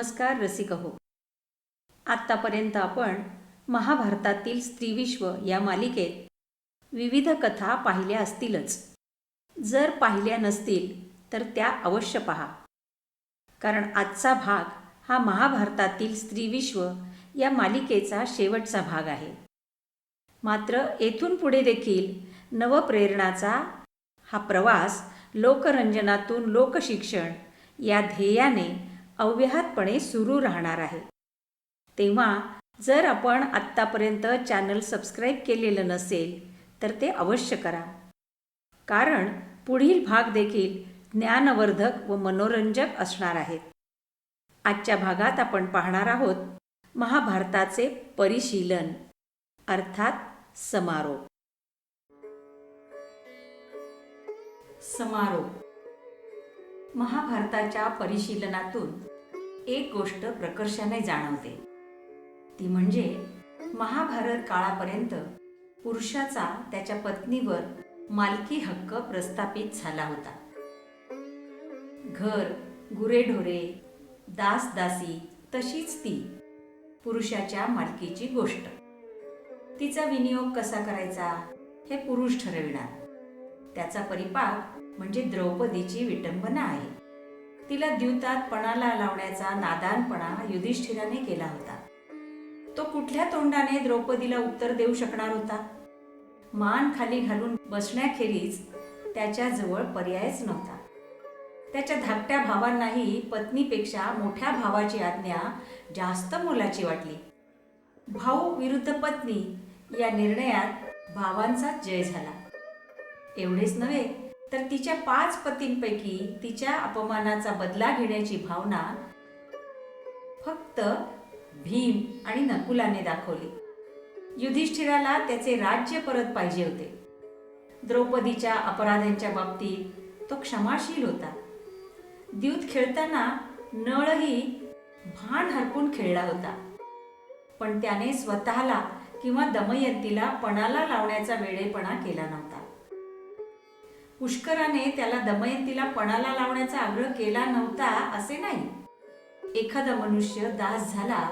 नमस्कार रसिक हो आत्तापर्यंत आपण महाभारतातील स्त्रीविश्व या मालिकेत विविध कथा पाहिल्या असतीलच. जर पाहिल्या नसतील तर त्या अवश्य पहा. कारण आजचा भाग हा महाभारतातील स्त्रीविश्व या मालिकेचा शेवटचा भाग आहे. मात्र येथून पुढे देखील नवप्रेरणाचा हा प्रवास लोकरंजनातून लोकशिक्षण या ध्येयाने अव्याहत अव्याहतपणे सुरू राहणार आहे. तेव्हा जर आपण आत्तापर्यंत चॅनल सबस्क्राईब केलेलं नसेल तर ते अवश्य करा. कारण पुढील भाग देखील ज्ञानवर्धक व मनोरंजक असणार आहेत. आजच्या भागात आपण पाहणार आहोत महाभारताचे परिशीलन अर्थात समारोप. समारोप. महाभारताच्या परिशीलनातून एक गोष्ट प्रकर्षाने जाणवते. ती म्हणजे महाभारत काळापर्यंत पुरुषाचा त्याच्या पत्नीवर मालकी हक्क प्रस्थापित झाला होता. घर गुरेढोरे दास दासी तशीच ती पुरुषाच्या मालकीची गोष्ट. तिचा विनियोग कसा करायचा हे पुरुष ठरविणार. त्याचा परिपाक म्हणजे द्रौपदीची विटंबना आहे. तिला द्यूतात पणाला लावण्याचा नादानपणा युधिष्ठिराने केला होता. तो कुठल्या तोंडाने द्रौपदीला उत्तर देऊ शकणार होता? मान खाली घालून बसण्याखेरीज त्याच्याजवळ पर्यायच नव्हता. त्याच्या धाकट्या भावांनाही पत्नीपेक्षा मोठ्या भावाची आज्ञा जास्त मोलाची वाटली. भाऊ विरुद्ध पत्नी या निर्णयात भावांचा जय झाला. एवढेच नव्हे तर तिच्या पाच पतींपैकी तिच्या अपमानाचा बदला घेण्याची भावना फक्त भीम आणि नकुलाने दाखवली. युधिष्ठिराला त्याचे राज्य परत पाहिजे होते. द्रौपदीच्या अपराधांच्या बाबतीत तो क्षमाशील होता. द्यूत खेळताना नळही भान हरपून खेळला होता. पण त्याने स्वतःला किंवा दमयंतीला पणाला लावण्याचा वेळेपणा केला नव्हता. पुष्कराने त्याला दमयंतीला पणाला लावण्याचा आग्रह केला नव्हता असे नाही. एखादा मनुष्य दास झाला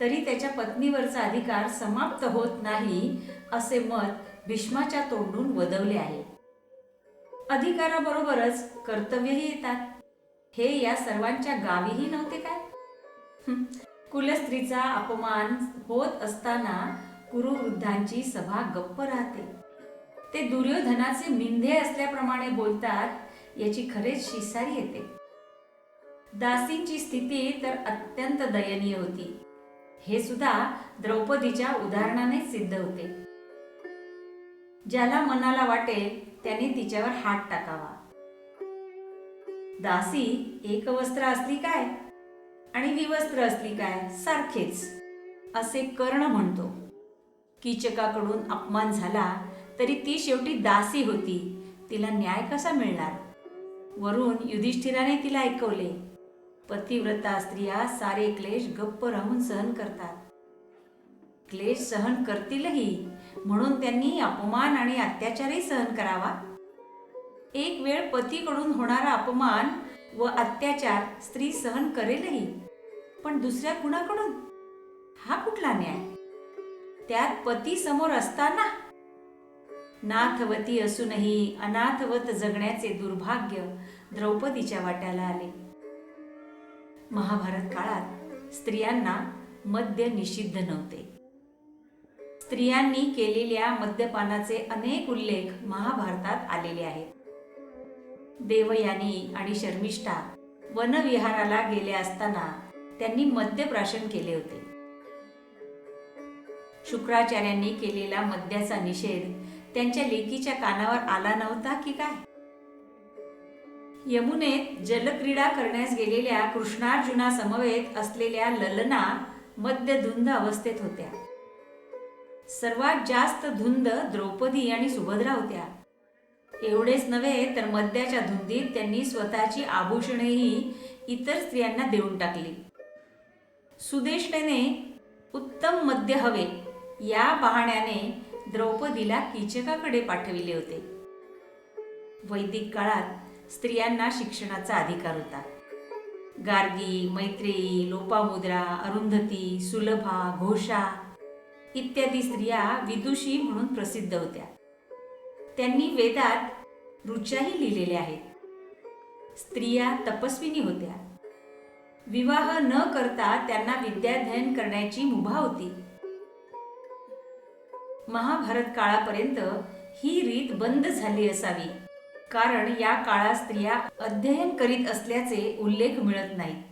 तरी त्याच्या पत्नीवरचा अधिकार समाप्त होत नाही असे मत भीष्माच्या तोंडून वदवले आहे. अधिकाराबरोबरच कर्तव्यही येतात. हे या सर्वांच्या गावीही नव्हते काय? कुलस्त्रीचा अपमान होत असताना कुरुवृद्धांची सभा गप्प राहते. ते दुर्योधनाचे मिंधे असल्याप्रमाणे बोलतात याची खरेच शिसारी येते. दासींची स्थिती तर अत्यंत दयनीय होती. हे सुद्धा द्रौपदीच्या उदाहरणाने सिद्ध होते. ज्याला मनाला वाटेल त्याने तिच्यावर हात टाकावा. दासी एक वस्त्र असली काय? आणि विवस्त्र असली काय? सारखेच. असे कर्ण म्हणतो. कीचकाकडून अपमान झाला तरी ती शेवटी दासी होती. तिला न्याय कसा मिळणार? वरून युधिष्ठिराने तिला ऐकवले. पतिव्रता स्त्रिया सारे क्लेश गप्प राहून सहन करतात. क्लेश सहन करतीलही म्हणून त्यांनी अपमान आणि अत्याचारही सहन करावा. एक वेळ पतीकडून होणारा अपमान व अत्याचार स्त्री सहन करेलही पण दुसऱ्या कुणाकडून? हा कुठला न्याय? त्यात पती समोर असताना नाथवती असूनही अनाथवत जगण्याचे दुर्भाग्य द्रौपदीच्या वाट्याला आले. महाभारत काळात स्त्रियांना मद्य निषिद्ध नव्हते. स्त्रियांनी केलेल्या मद्यपानाचे अनेक उल्लेख महाभारतात आलेले आहेत. देवयानी आणि शर्मिष्ठा वनविहाराला गेले असताना त्यांनी मद्यप्राशन केले होते. शुक्राचार्यांनी केलेला मद्याचा निषेध त्यांच्या लेकीच्या कानावर आला नव्हता की काय? यमुनेत जलक्रीडा करण्यास गेलेल्या कृष्णार्जुना समवेत असलेल्या ललना मद्य धुंद अवस्थेत होत्या. सर्वात जास्त धुंद द्रौपदी आणि सुभद्रा होत्या. एवढेच नव्हे तर मद्याच्या धुंदीत त्यांनी स्वतःची आभूषणेही इतर स्त्रियांना देऊन टाकली. सुदेशने उत्तम मद्य हवे या बहाण्याने द्रौपदीला कीचकाकडे पाठविले होते. वैदिक काळात स्त्रियांना शिक्षणाचा अधिकार होता. गार्गी मैत्रेयी लोपामुद्रा अरुंधती सुलभा घोषा इत्यादी स्त्रिया विदुषी म्हणून प्रसिद्ध होत्या. त्यांनी वेदात ऋचाही लिहिलेल्या आहेत. स्त्रिया तपस्विनी होत्या. विवाह न करता त्यांना विद्याध्ययन करण्याची मुभा होती. महाभारत काळापर्यंत ही रीत बंद झाली असावी. कारण या काळात स्त्रिया अध्ययन करीत असल्याचे उल्लेख मिळत नाही.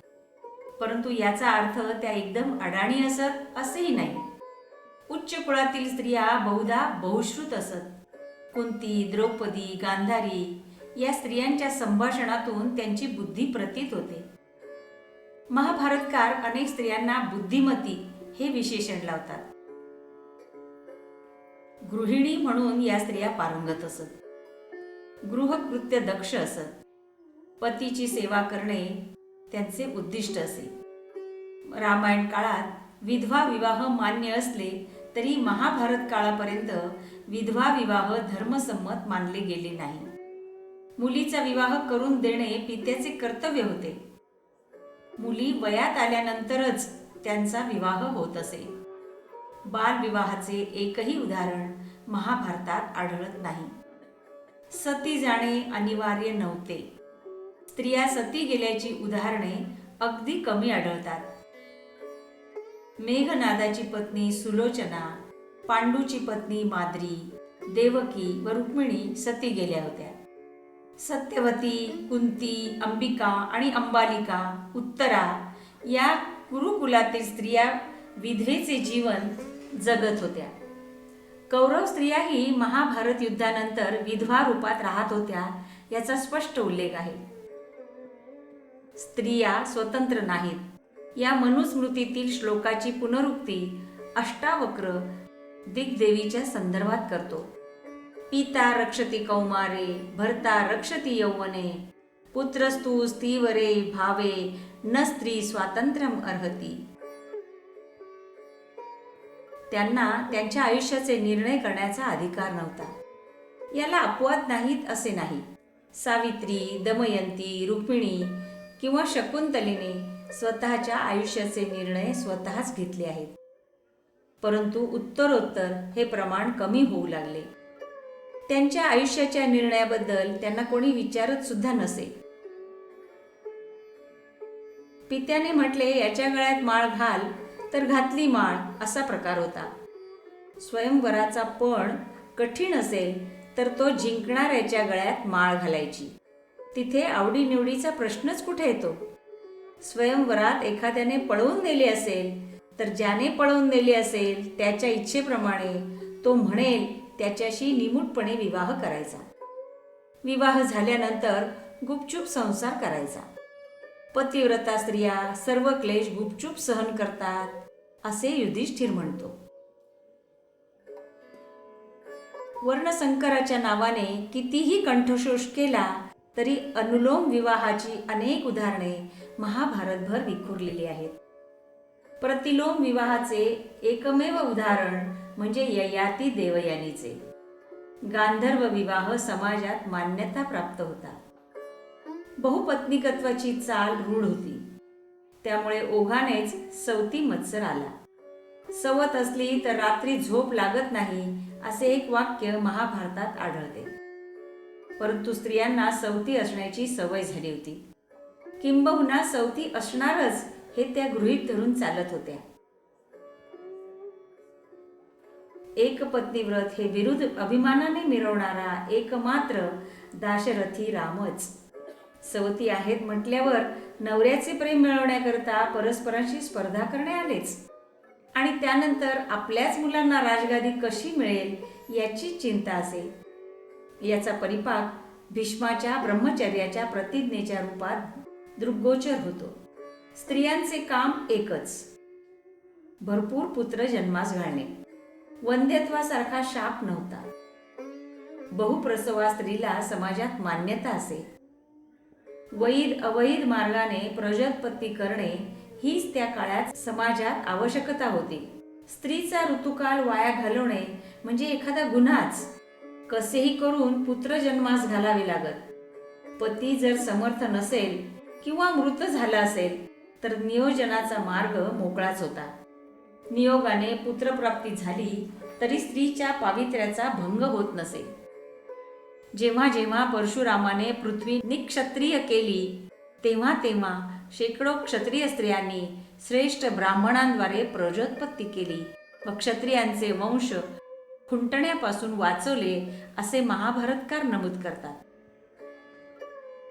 परंतु याचा अर्थ त्या एकदम अडाणी असत असेही नाही. उच्च कुळातील स्त्रिया बहुधा बहुश्रुत असत. कुंती द्रौपदी गांधारी या स्त्रियांच्या संभाषणातून त्यांची बुद्धी प्रतीत होते. महाभारतकार अनेक स्त्रियांना बुद्धिमती हे विशेषण लावतात. गृहिणी म्हणून या स्त्रिया पारंगत असत. गृहकृत्य दक्ष असत. पतीची सेवा करणे त्यांचे उद्दिष्ट असे. रामायण काळात विधवा विवाह मान्य असले तरी महाभारत काळापर्यंत विधवा विवाह धर्मसंमत मानले गेले नाही. मुलीचा विवाह करून देणे पित्याचे कर्तव्य होते. मुली वयात आल्यानंतरच त्यांचा विवाह होत असे. बालविवाहाचे एकही उदाहरण महाभारतात आढळत नाही. सती जाणे अनिवार्य नव्हते. स्त्रिया सती गेल्याची उदाहरणे अगदी कमी आढळतात. मेघनादाची पत्नी सुलोचना पांडूची पत्नी माद्री देवकी व रुक्मिणी सती गेल्या होत्या. सत्यवती कुंती अंबिका आणि अंबालिका उत्तरा या कुरुकुलातील स्त्रिया विधवेचे जीवन जगत होत्या. कौरव स्त्रियाही महाभारत युद्धानंतर विधवा रूपात राहत होत्या याचा स्पष्ट उल्लेख आहे. स्त्रिया स्वतंत्र नाहीत. या मनुस्मृतीतील श्लोकाची पुनरुक्ती अष्टावक्र दिग्देवीच्या संदर्भात करतो. पिता रक्षती कौमारे भर्ता रक्षती यौवने पुत्रस्तु स्त्रीवरे भावे न स्त्री स्वातंत्र्यम अर्हती. त्यांना त्यांच्या आयुष्याचे निर्णय करण्याचा अधिकार नव्हता. याला अपवाद नाहीत असे नाही. सावित्री दमयंती रुक्मिणी किंवा शकुंतलीने स्वतःच्या आयुष्याचे निर्णय स्वतःच घेतले आहेत. परंतु उत्तरोत्तर हे प्रमाण कमी होऊ लागले. त्यांच्या आयुष्याच्या निर्णयाबद्दल त्यांना कोणी विचारत सुद्धा नसे. पित्याने म्हटले याच्या गळ्यात माळ घाल तर घातली माळ असा प्रकार होता. स्वयंवराचा पण कठीण असेल तर तो जिंकणाऱ्याच्या गळ्यात माळ घालायची. तिथे आवडीनिवडीचा प्रश्नच कुठे येतो? स्वयंवरात एखाद्याने पळवून नेले असेल तर ज्याने पळवून नेले असेल त्याच्या इच्छेप्रमाणे तो म्हणेल त्याच्याशी निमूटपणे विवाह करायचा. विवाह झाल्यानंतर गुपचूप संसार करायचा. पतिव्रता स्त्रिया सर्व क्लेश गुपचूप सहन करतात असे युधिष्ठिर म्हणतो. वर्णसंकराच्या नावाने कितीही कंठशोष केला तरी अनुलोम विवाहाची अनेक उदाहरणे महाभारतभर विखुरलेली आहेत. प्रतिलोम विवाहाचे एकमेव उदाहरण म्हणजे ययाती देवयानीचे. गांधर्व विवाह समाजात मान्यता प्राप्त होता. बहुपत्नीकत्वाची चाल रूढ होती. त्यामुळे ओघानेच सवती मत्सर आला. सवत असली तर रात्री झोप लागत नाही असे एक वाक्य महाभारतात आढळते. परंतु स्त्रियांना सवती असण्याची सवय झाली होती. किंबहुना सवती असणारच हे त्या गृहीत धरून चालत होत्या. एक पत्नी व्रत हे विरुद्ध अभिमानाने मिरवणारा एकमात्र दाशरथी रामच. सवती आहेत म्हटल्यावर नवऱ्याचे प्रेम मिळवण्याकरता परस्परांशी स्पर्धा करणे आलेच. आणि त्यानंतर आपल्याच मुलांना राजगादी कशी मिळेल याची चिंता असेल याचा परिपाक भीष्माच्या ब्रह्मचर्याच्या प्रतिज्ञेच्या रूपात दृग्गोचर होतो. स्त्रियांचे काम एकच. भरपूर पुत्र जन्मास घालणे. वंध्यत्वासारखा शाप नव्हता. बहुप्रसवा स्त्रीला समाजात मान्यता असे. वैध अवैध मार्गाने प्रजोत्पत्ती करणे हीच त्या काळात समाजात आवश्यकता होती. स्त्रीचा ऋतुकाल वाया घालवणे म्हणजे एखादा गुन्हाच. कसेही करून पुत्र जन्मास घालावे लागत. पती जर समर्थ नसेल किंवा मृत झाला असेल तर नियोजनाचा मार्ग मोकळाच होता. नियोगाने पुत्रप्राप्ती झाली तरी स्त्रीच्या पावित्र्याचा भंग होत नसे. जेव्हा जेव्हा परशुरामाने पृथ्वी निक्षत्रिय केली तेव्हा तेव्हा शेकडो क्षत्रिय स्त्रियांनी श्रेष्ठ ब्राह्मणांद्वारे प्रजोत्पत्ती केली. व क्षत्रियांचे वंश खुंटण्यापासून वाचवले असे महाभारतकार नमूद करतात.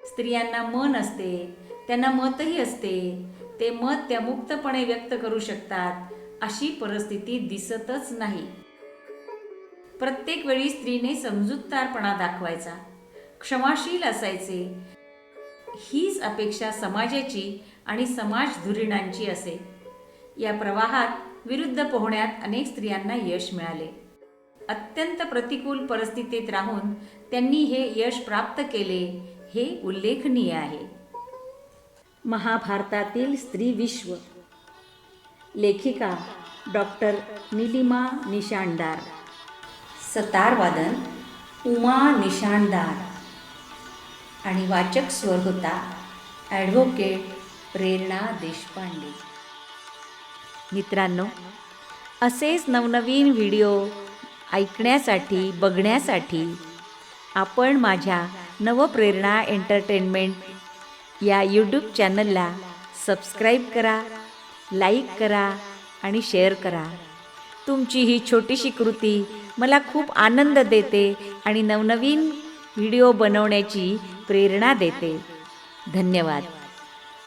स्त्रियांना मन असते त्यांना मतही असते. ते मत त्या मुक्तपणे व्यक्त करू शकतात अशी परिस्थिती दिसतच नाही. प्रत्येक वेळी स्त्रीने समजूतदारपणा दाखवायचा. क्षमाशील असायचे. हीच अपेक्षा समाजाची आणि समाज धुरीणांची असे. या प्रवाहात विरुद्ध पोहण्यात अनेक स्त्रियांना यश मिळाले. अत्यंत प्रतिकूल परिस्थितीत राहून त्यांनी हे यश प्राप्त केले हे उल्लेखनीय आहे. महाभारतातील स्त्री विश्व. लेखिका डॉक्टर निलिमा निशांडार. सतारवादन उमा निशाणदार. आणि वाचक स्वर होता ॲडव्होकेट प्रेरणा देशपांडे. मित्रांनो असेच नवनवीन व्हिडिओ ऐकण्यासाठी बघण्यासाठी आपण माझ्या नवप्रेरणा एंटरटेनमेंट या यूट्यूब चॅनलला सबस्क्राईब करा लाईक करा आणि शेअर करा. तुमची ही छोटीशी कृती मला खूप आनंद देते आणि नवनवीन व्हिडिओ बनवण्याची प्रेरणा देते. धन्यवाद.